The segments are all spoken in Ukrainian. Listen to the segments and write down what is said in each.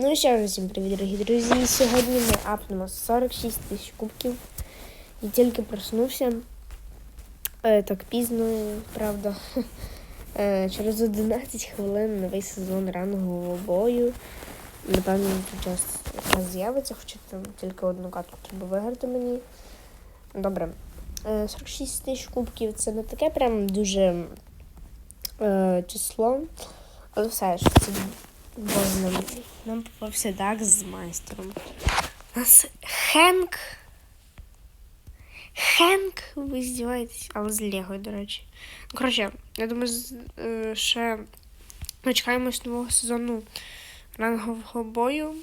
Ну і ще раз всім привіт, дорогі друзі. Сьогодні ми апнемо 46 тисяч кубків. І тільки проснувся. Е, так пізно, правда. Е, через 11 хвилин новий сезон рангового бою. Напевно, тут час з'явиться, хоча там тільки одну катку треба виграти мені. Добре. Е, 46 тисяч кубків це не таке прям дуже е, число. Але все ж це Боже, нам, попався Дак з майстром. У нас Хенк. Хенк, ви здіваєтесь, але з Лего, до речі. Ну, коротше, я думаю, е, ще ми нового сезону рангового бою.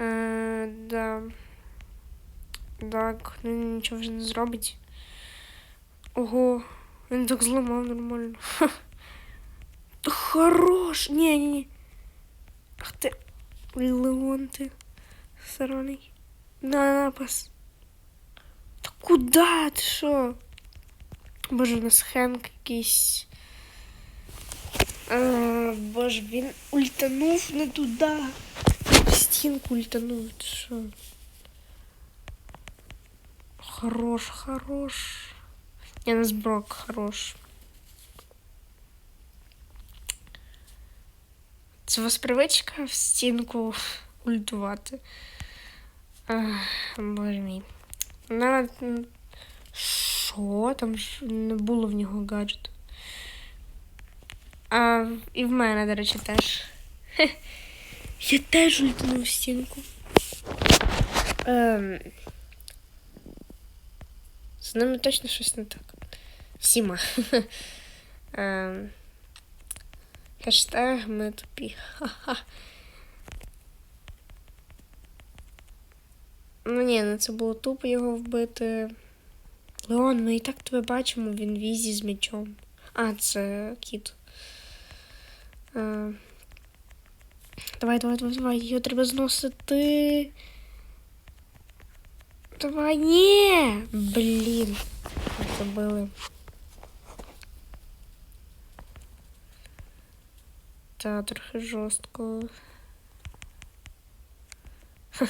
Е, да. Так, ну нічого вже не зробить. Ого, він так зламав нормально. Ха. Та Хорош! Ні, ні, ні. Ах ти. Леон ти. Сраний. На напас. Та куда ти що? Боже, у нас Хенк якийсь. А, боже, він ультанув не туди. В стінку ультанув. Ти що? Хорош, хорош. Я нас Брок хорош. Це у вас привичка в стінку ультувати. Боже мій. На... Що? Там ж не було в нього гаджету. А, і в мене, до речі, теж. Я теж ультанув в стінку. Ем... З ними точно щось не так. Всіма. Ем... Хештег ми тупі. Ха-ха. Ну ні, ну це було тупо його вбити. Леон, ми і так тебе бачимо, в візі з мечом. А, це кіт. Е, Давай, давай, давай, давай. Його треба зносити. Давай, ні! Блін. Забили. Та трохи жорстко. Ха.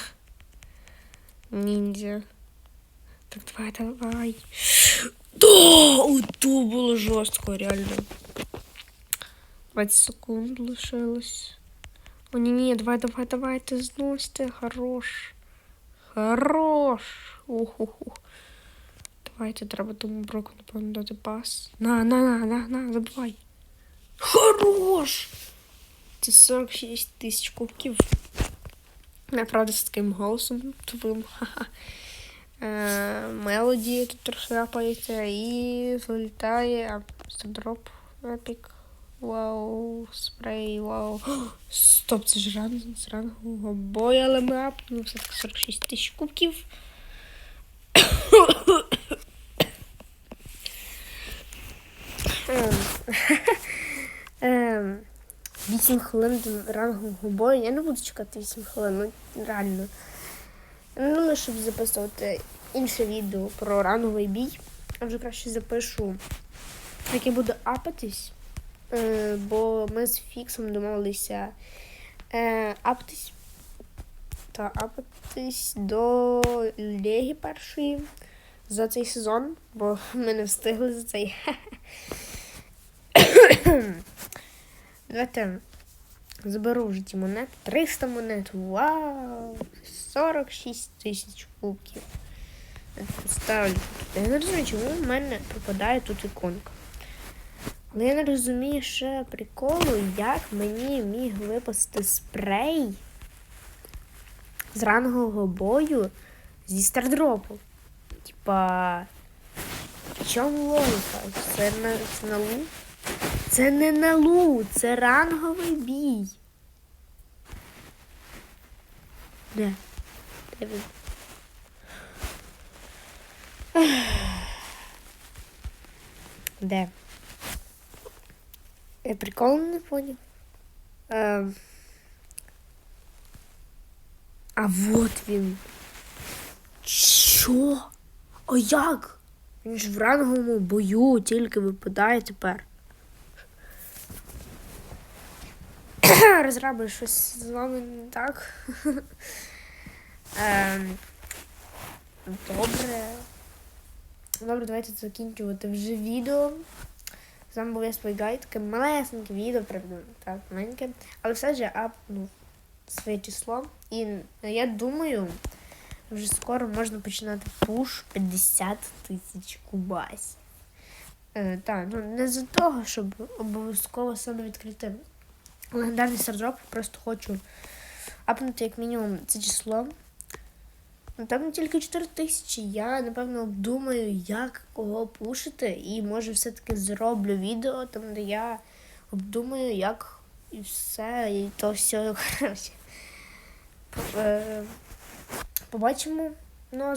Ніндзя. Так, давай, давай. Да! Ото було жорстко, реально. 20 секунд лишилось. О, ні, ні, давай, давай, давай, ти зносьте. Хорош. Хорош. Уху-ху. Давайте, треба тому броку, напевно, дати пас. На, на, на, на, на, забивай. Хорош! Це 46 тисяч кубків. Направда з таким голосом тупим. Е, Мелоді тут трохи апається і залітає. Стардроп епік. Вау, спрей, вау. Стоп, це ж ран з рангового бою, але ми апнули все-таки 46 тисяч кубків. Ем, 8 хвилин до рангового бою. Я не буду чекати 8 хвилин, ну реально. Ну, думаю, щоб записувати інше відео про ранговий бій. Я вже краще запишу, як я буду апатись. Е, бо ми з Фіксом домовилися е, апатись. Та апатись до Легі першої за цей сезон, бо ми не встигли за цей. Давайте заберу вже ті монети. 300 монет. Вау! 46 тисяч кубків. Ставлю. Я не розумію, чому в мене пропадає тут іконка. Але я не розумію ще приколу, як мені міг випасти спрей з рангового бою зі стардропу. Типа. В чому логіка? Це на, це на лу? Це не на лу, це ранговий бій. Де? Де він? Де? Я прикол не понял. Ем. А вот він. Що? А як? Він ж в ранговому бою тільки випадає тепер. розраби щось з вами не так. Ем, Добре. Добре, давайте закінчувати вже відео. З вами був я Спойгай, таке малесеньке відео, правда, так, маленьке. Але все ж я апнув своє число. І я думаю, вже скоро можна починати пуш 50 тисяч кубасів. Е, так, ну не за того, щоб обов'язково саме відкрити легендарний сардроп, просто хочу апнути як мінімум це число. Ну, там тільки 4 тисячі. Я, напевно, обдумаю, як кого пушити, і може все-таки зроблю відео, там, де я обдумаю, як і все, і то все. Е, Побачимо. Ну,